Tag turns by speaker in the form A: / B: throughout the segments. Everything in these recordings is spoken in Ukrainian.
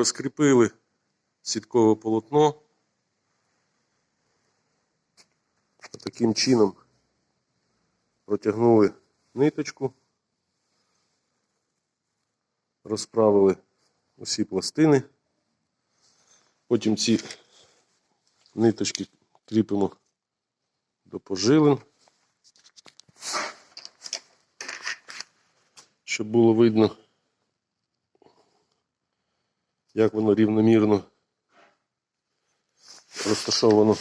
A: розкріпили сіткове полотно. Таким чином протягнули ниточку, розправили усі пластини. Потім ці ниточки кріпимо до пожилин, щоб було видно, як воно рівномірно розташовано.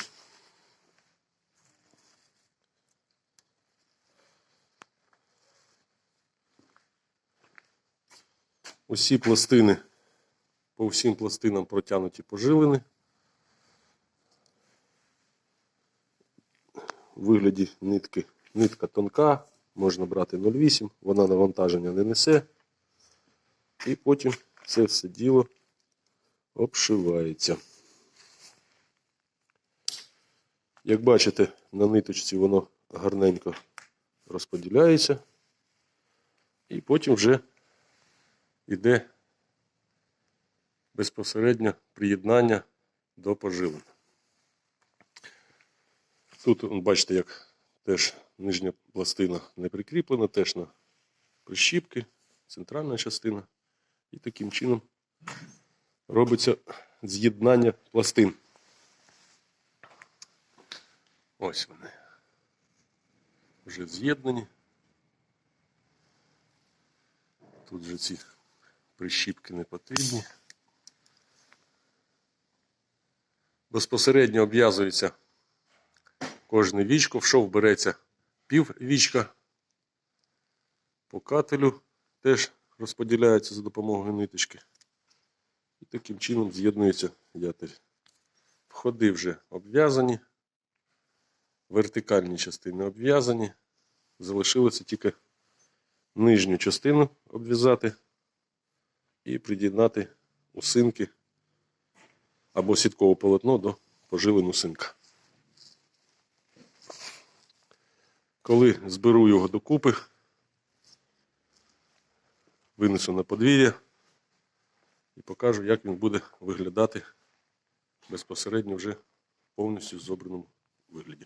A: Усі пластини, по всім пластинам протягнуті пожилини. У вигляді нитки. Нитка тонка, можна брати 0,8, вона навантаження не несе. І потім це все діло обшивається. Як бачите, на ниточці воно гарненько розподіляється. І потім вже йде безпосередньо приєднання до пожилень. Тут бачите, як теж нижня пластина не прикріплена, теж на прищіпки, центральна частина. І таким чином робиться з'єднання пластин. Ось вони. Вже з'єднані. Тут же ці прищіпки не потрібні. Безпосередньо обв'язується кожне вічко, в шов береться пів вічка. По кателю теж розподіляється за допомогою ниточки. Таким чином з'єднується ятель. Входи вже обв'язані, вертикальні частини обв'язані. Залишилося тільки нижню частину обв'язати і під'єднати усинки або сіткове полотно до пожилень усинка. Коли зберу його докупи, винесу на подвір'я і покажу, як він буде виглядати безпосередньо вже повністю зобраному вигляді.